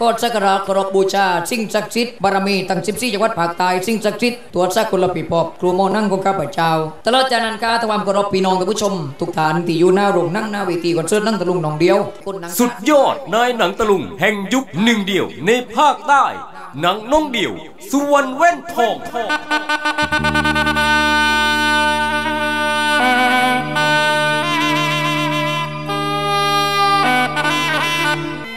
ก็สักการะเคารพบูชา สิ่งศักดิ์สิทธิ์บารมีตั้ง14จังหวัดภาคใต้สิ่งศักดิ์สิทธิ์ตรวจสักกุลปีปอบครูโมนั่งของข้าพเจ้าตลอดจากนั้นการทวามเคารพพี่น้องท่านผู้ชม ทุกท่านที่อยู่หน้าโรงนั่งหน้าเวทีคอนเสิร์ตนั่งตะลุงหนองเดียว สุดยอดนายหนังตะลุงแห่งยุคหนึ่งเดียวในภาคใต้หนังน้องเดียวสุวรรณแว่นทอง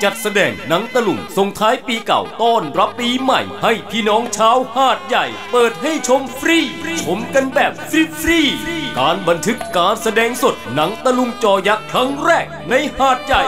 จัดแสดงหนังตะลุงส่งท้ายปีเก่าต้อนรับปีใหม่ ให้พี่น้องชาวหาดใหญ่ เปิดให้ชมฟรี ชมกันแบบฟรีๆการบันทึกการแสดงสดหนังตะลุงจอยักษ์ครั้งแรกในหาดใหญ่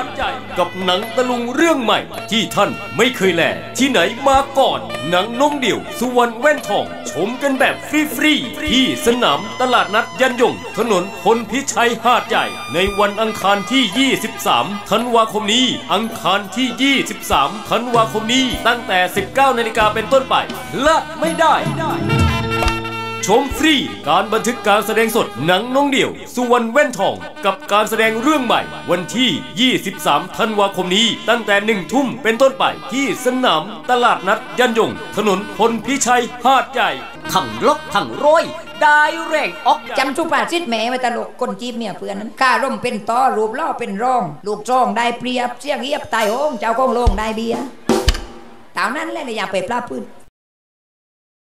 กับหนังตะลุงเรื่องใหม่ ที่ท่านไม่เคยแลที่ไหนมาก่อน หนังน้องเดี่ยว สุวรรณแว่นทอง ชมกันแบบฟรีๆที่สนามตลาดนัดยันยง ถนนพลพิชัยหาดใหญ่ ในวันอังคารที่ 23 ธันวาคมนี้ อังคารที่ 23ธันวาคมนี้ตั้งแต่ 19นาฬิกาเป็นต้นไป และไม่ได้ ชมฟรีการบันทึกการแสดงสดหนังน้องเดี่ยว สุวรรณแว่นทองกับการแสดงเรื่องใหม่ วันที่ 23 ธันวาคมนี้ ตั้งแต่หนึ่งทุ่มเป็นต้นไปที่สนามตลาดนัดยันยง ถนนพลพิชัยหาดใหญ่ทั้งลกทั้งโร้อยได้แรงออกจำสุภาษิตแม่ไว้ตลกคนจีบเมียเพื่อนนั้นข้าร่มเป็นตอรูปล่อเป็นร่อง ลูกจ้องได้เปรียบเสียงเยียบตายโหงเจ้าของโลงได้เบียต่านั้นแหละอย่าไปปลาพื้น